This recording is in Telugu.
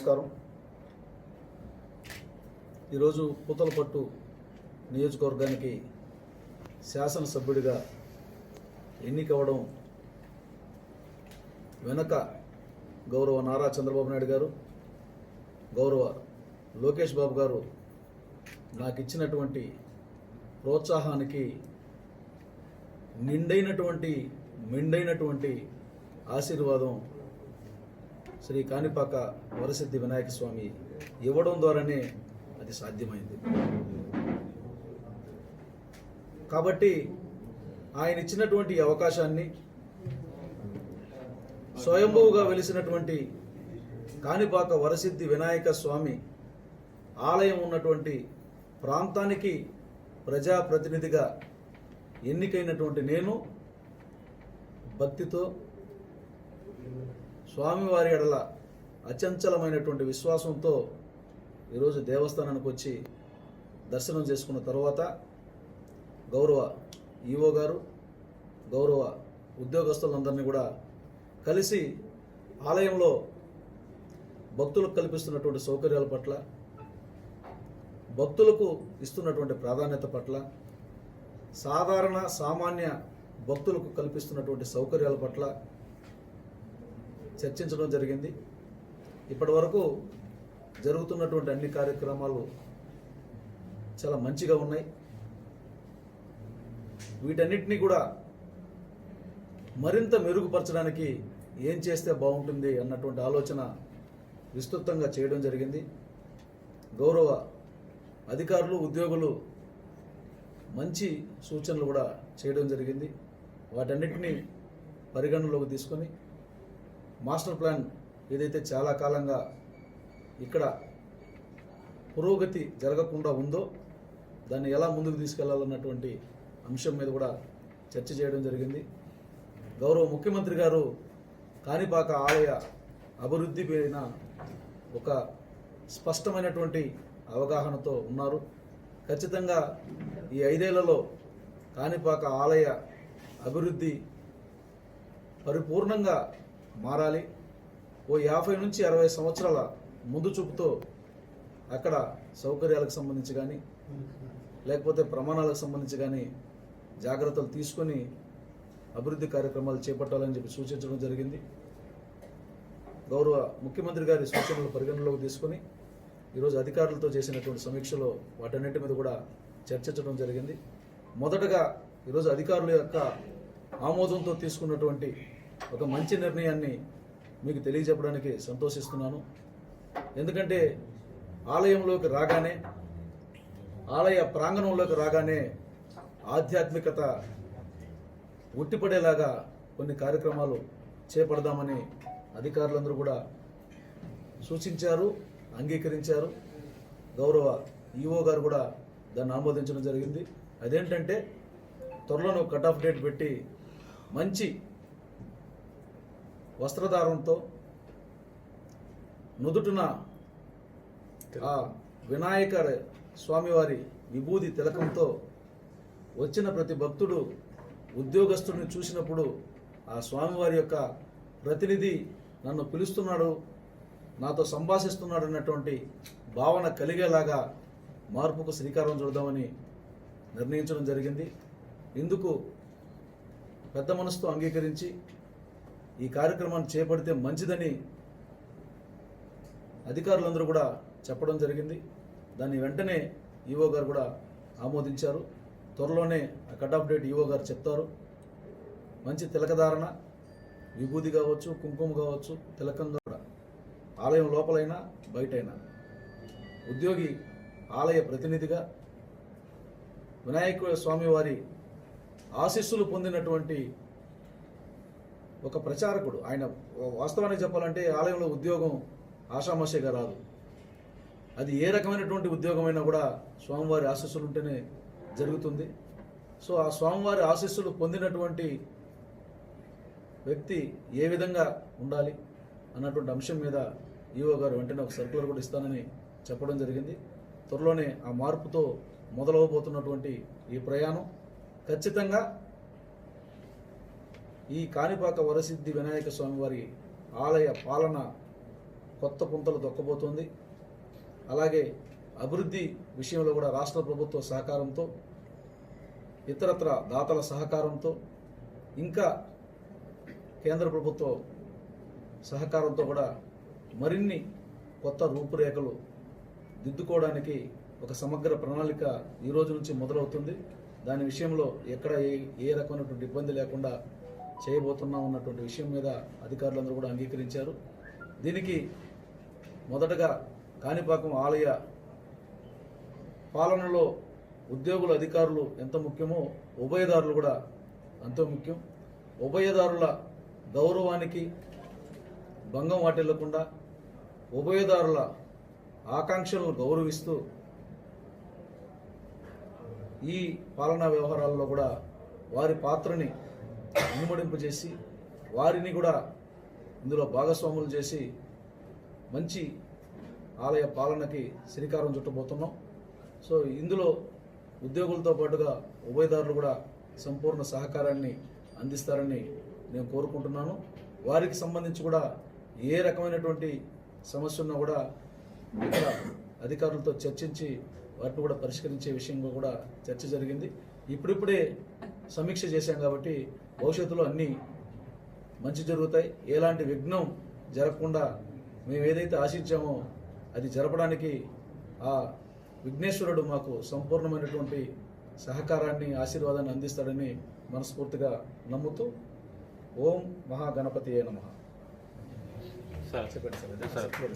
నమస్కారం. ఈరోజు పూతలపట్టు నియోజకవర్గానికి శాసనసభ్యుడిగా ఎన్నికవడం వెనక గౌరవ నారా చంద్రబాబు నాయుడు గారు గౌరవ లోకేష్ బాబు గారు నాకు ఇచ్చినటువంటి ప్రోత్సాహానికి నిండైనటువంటి మెండైనటువంటి ఆశీర్వాదం శ్రీ కాణిపాక వరసిద్ధి వినాయక స్వామి ఇవ్వడం ద్వారానే అది సాధ్యమైంది. కాబట్టి ఆయన ఇచ్చినటువంటి అవకాశాన్ని స్వయంభువుగా వెలిసినటువంటి కాణిపాక వరసిద్ధి వినాయక స్వామి ఆలయం ఉన్నటువంటి ప్రాంతానికి ప్రజాప్రతినిధిగా ఎన్నికైనటువంటి నేను భక్తితో స్వామివారి ఎడల అచంచలమైనటువంటి విశ్వాసంతో ఈరోజు దేవస్థానానికి వచ్చి దర్శనం చేసుకున్న తర్వాత గౌరవ ఈవో గారు గౌరవ ఉద్యోగస్తులందరినీ కూడా కలిసి ఆలయంలో భక్తులకు కల్పిస్తున్నటువంటి సౌకర్యాల పట్ల భక్తులకు ఇస్తున్నటువంటి ప్రాధాన్యత పట్ల సాధారణ సామాన్య భక్తులకు కల్పిస్తున్నటువంటి సౌకర్యాల పట్ల చర్చించడం జరిగింది. ఇప్పటి వరకు జరుగుతున్నటువంటి అన్ని కార్యక్రమాలు చాలా మంచిగా ఉన్నాయి. వీటన్నిటినీ కూడా మరింత మెరుగుపరచడానికి ఏం చేస్తే బాగుంటుంది అన్నటువంటి ఆలోచన విస్తృతంగా చేయడం జరిగింది. గౌరవ అధికారులు ఉద్యోగులు మంచి సూచనలు కూడా చేయడం జరిగింది. వాటన్నిటినీ పరిగణనలోకి తీసుకొని మాస్టర్ ప్లాన్ ఏదైతే చాలా కాలంగా ఇక్కడ పురోగతి జరగకుండా ఉందో దాన్ని ఎలా ముందుకు తీసుకెళ్ళాలన్నటువంటి అంశం మీద కూడా చర్చ చేయడం జరిగింది. గౌరవ ముఖ్యమంత్రి గారు కాణిపాక ఆలయ అభివృద్ధి పేరిన ఒక స్పష్టమైనటువంటి అవగాహనతో ఉన్నారు. ఖచ్చితంగా ఈ ఐదేళ్ళలో కాణిపాక ఆలయ అభివృద్ధి పరిపూర్ణంగా మారాలి. ఓ యాభై నుంచి అరవై సంవత్సరాల ముందు చూపుతో అక్కడ సౌకర్యాలకు సంబంధించి కానీ లేకపోతే ప్రమాణాలకు సంబంధించి కానీ జాగ్రత్తలు తీసుకొని అభివృద్ధి కార్యక్రమాలు చేపట్టాలని చెప్పి సూచించడం జరిగింది. గౌరవ ముఖ్యమంత్రి గారి సూచనలు పరిగణనలోకి తీసుకొని ఈరోజు అధికారులతో చేసినటువంటి సమీక్షలో వాటన్నిటి మీద కూడా చర్చించడం జరిగింది. మొదటగా ఈరోజు అధికారుల యొక్క ఆమోదంతో తీసుకున్నటువంటి ఒక మంచి నిర్ణయాన్ని మీకు తెలియజెప్పడానికి సంతోషిస్తున్నాను. ఎందుకంటే ఆలయంలోకి రాగానే ఆలయ ప్రాంగణంలోకి రాగానే ఆధ్యాత్మికత ఉట్టిపడేలాగా కొన్ని కార్యక్రమాలు చేపడదామని అధికారులందరూ కూడా సూచించారు అంగీకరించారు. గౌరవ ఈఓ గారు కూడా దాన్ని ఆమోదించడం జరిగింది. అదేంటంటే త్వరలో కట్ ఆఫ్ డేట్ పెట్టి మంచి వస్త్రధారంతో నుదుటిన ఆ వినాయక స్వామివారి విభూది తిలకంతో వచ్చిన ప్రతి భక్తుడు ఉద్యోగస్తుడిని చూసినప్పుడు ఆ స్వామివారి యొక్క ప్రతినిధి నన్ను పిలుస్తున్నాడు నాతో సంభాషిస్తున్నాడు అన్నటువంటి భావన కలిగేలాగా మార్పుకు శ్రీకారం చుడదామని నిర్ణయించడం జరిగింది. ఇందుకు పెద్ద మనసుతో అంగీకరించి ఈ కార్యక్రమాన్ని చేపడితే మంచిదని అధికారులందరూ కూడా చెప్పడం జరిగింది. దాన్ని వెంటనే ఈవో గారు కూడా ఆమోదించారు. త్వరలోనే ఆ కట్ ఆఫ్ డేట్ ఈవో గారు చెప్తారు. మంచి తిలకధారణ విభూది కావచ్చు కుంకుమ కావచ్చు తిలకంగా కూడా. ఆలయం లోపలైనా బయటైనా. ఉద్యోగి ఆలయ ప్రతినిధిగా వినాయక స్వామి వారి ఆశీస్సులు పొందినటువంటి ఒక ప్రచారకుడు. ఆయన వాస్తవానికి చెప్పాలంటే ఆలయంలో ఉద్యోగం ఆషామాషిగా రాదు. అది ఏ రకమైనటువంటి ఉద్యోగమైనా కూడా స్వామివారి ఆశీస్సులు ఉంటేనే జరుగుతుంది. సో ఆ స్వామివారి ఆశీస్సులు పొందినటువంటి వ్యక్తి ఏ విధంగా ఉండాలి అన్నటువంటి అంశం మీద ఈఓ గారు వెంటనే ఒక సర్కులర్ కూడా ఇస్తానని చెప్పడం జరిగింది. త్వరలోనే ఆ మార్పుతో మొదలవబోతున్నటువంటి ఈ ప్రయాణం ఖచ్చితంగా ఈ కాణిపాక వరసిద్ధి వినాయక స్వామి వారి ఆలయ పాలన కొత్త పుంతలు దొక్కబోతోంది అలాగే అభివృద్ధి విషయంలో కూడా రాష్ట్ర ప్రభుత్వ సహకారంతో ఇతరత్ర దాతల సహకారంతో ఇంకా కేంద్ర ప్రభుత్వ సహకారంతో కూడా మరిన్ని కొత్త రూపురేఖలు దిద్దుకోవడానికి ఒక సమగ్ర ప్రణాళిక ఈ రోజు నుంచి మొదలవుతుంది. దాని విషయంలో ఎక్కడ ఏ ఏ రకమైనటువంటి ఇబ్బంది లేకుండా చేయబోతున్నాం ఉన్నటువంటి విషయం మీద అధికారులందరూ కూడా అంగీకరించారు. దీనికి మొదటగా కాణిపాకం ఆలయ పాలనలో ఉద్యోగులు అధికారులు ఎంత ముఖ్యమో ఉభయదారులు కూడా అంతో ముఖ్యం. ఉభయదారుల గౌరవానికి భంగం వాటిల్లకుండా ఉభయదారుల ఆకాంక్షలను గౌరవిస్తూ ఈ పాలనా వ్యవహారాల్లో కూడా వారి పాత్రని ఇనుమడింపజేసి వారిని కూడా ఇందులో భాగస్వాములు చేసి మంచి ఆలయ పాలనకి శ్రీకారం చుట్టబోతున్నాం. సో ఇందులో ఉద్యోగులతో పాటుగా ఉభయదారులు కూడా సంపూర్ణ సహకారాన్ని అందిస్తారని నేను కోరుకుంటున్నాను. వారికి సంబంధించి కూడా ఏ రకమైనటువంటి సమస్య ఉన్నా కూడా ఇక్కడ అధికారులతో చర్చించి వాటిని కూడా పరిష్కరించే విషయంలో కూడా చర్చ జరిగింది. ఇప్పుడిప్పుడే సమీక్ష చేశాం కాబట్టి భవిష్యత్తులో అన్నీ మంచి జరుగుతాయి. ఎలాంటి విఘ్నం జరగకుండా మేము ఏదైతే ఆశించామో అది జరపడానికి ఆ విఘ్నేశ్వరుడు మాకు సంపూర్ణమైనటువంటి సహకారాన్ని ఆశీర్వాదాన్ని అందిస్తాడని మనస్ఫూర్తిగా నమ్ముతూ ఓం మహాగణపతి నమ. సార్ చెప్పండి సార్. Sir sir.